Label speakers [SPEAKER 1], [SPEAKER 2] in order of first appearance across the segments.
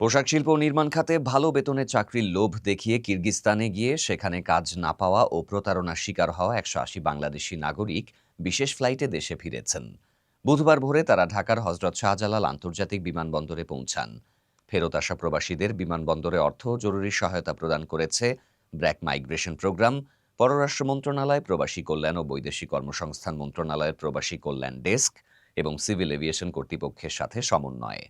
[SPEAKER 1] পোশাক শিল্প নির্মাণ খাতে ভালো বেতনের চাকরির লোভ দেখিয়ে কিরগিস্তানে গিয়ে সেখানে কাজ না পাওয়া ও প্রতারণার শিকার হওয়া একশো আশি বাংলাদেশি নাগরিক বিশেষ ফ্লাইটে দেশে ফিরেছেন। বুধবার ভোরে তারা ঢাকার হজরত শাহজালাল আন্তর্জাতিক বিমানবন্দরে পৌঁছান। ফেরত আসা প্রবাসীদের বিমানবন্দরে অর্থ জরুরি সহায়তা প্রদান করেছে ব্র্যাক মাইগ্রেশন প্রোগ্রাম, পররাষ্ট্র মন্ত্রণালয়, প্রবাসী কল্যাণ ও বৈদেশিক কর্মসংস্থান মন্ত্রণালয়ের প্রবাসী কল্যাণ ডেস্ক এবং সিভিল এভিয়েশন কর্তৃপক্ষের সাথে সমন্বয়ে।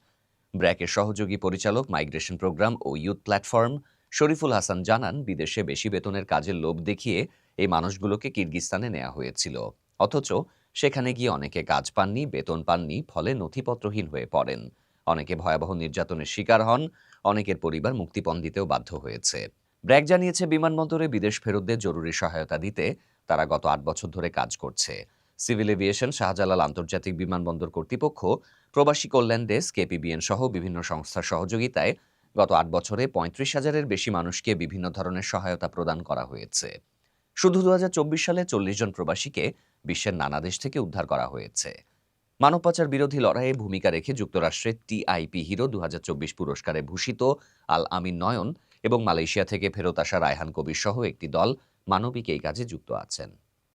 [SPEAKER 1] ব্র্যাকের সহযোগী পরিচালক মাইগ্রেশন প্রোগ্রাম ও ইউথ প্ল্যাটফর্ম শরীফুল হাসান জানান, বিদেশে বেশি বেতনের কাজের লোভ দেখিয়ে এই মানুষগুলোকে কিরগিস্তানে নেওয়া হয়েছিল। অথচ সেখানে গিয়ে অনেকে কাজ পাননি, বেতন পাননি, ফলে নথিপত্রহীন হয়ে পড়েন। অনেকে ভয়াবহ নির্যাতনের শিকার হন, অনেকের পরিবার মুক্তিপণ দিতেও বাধ্য হয়েছে। ব্র্যাক জানিয়েছে, বিমানবন্দরে বিদেশ ফেরতদের জরুরি সহায়তা দিতে তারা গত আট বছর ধরে কাজ করছে। সিভিল এভিয়েশন, শাহজালাল আন্তর্জাতিক বিমানবন্দর কর্তৃপক্ষ, প্রবাসী কল্যাণ ডেস্ক, কেপিবিএন সহ বিভিন্ন সংস্থার সহযোগিতায় গত আট বছরে পঁয়ত্রিশ হাজারের বেশি মানুষকে বিভিন্ন ধরনের সহায়তা প্রদান করা হয়েছে। শুধু দু হাজার চব্বিশ সালে চল্লিশ জন প্রবাসীকে বিশ্বের নানা দেশ থেকে উদ্ধার করা হয়েছে। মানব পাচার বিরোধী লড়াইয়ে ভূমিকা রেখে যুক্তরাষ্ট্রের টিআইপি হিরো দু হাজার চব্বিশ পুরস্কারে ভূষিত আল আমিন নয়ন এবং মালয়েশিয়া থেকে ফেরত আসা রায়হান কবির সহ একটি দল মানবিক এই কাজে যুক্ত আছেন।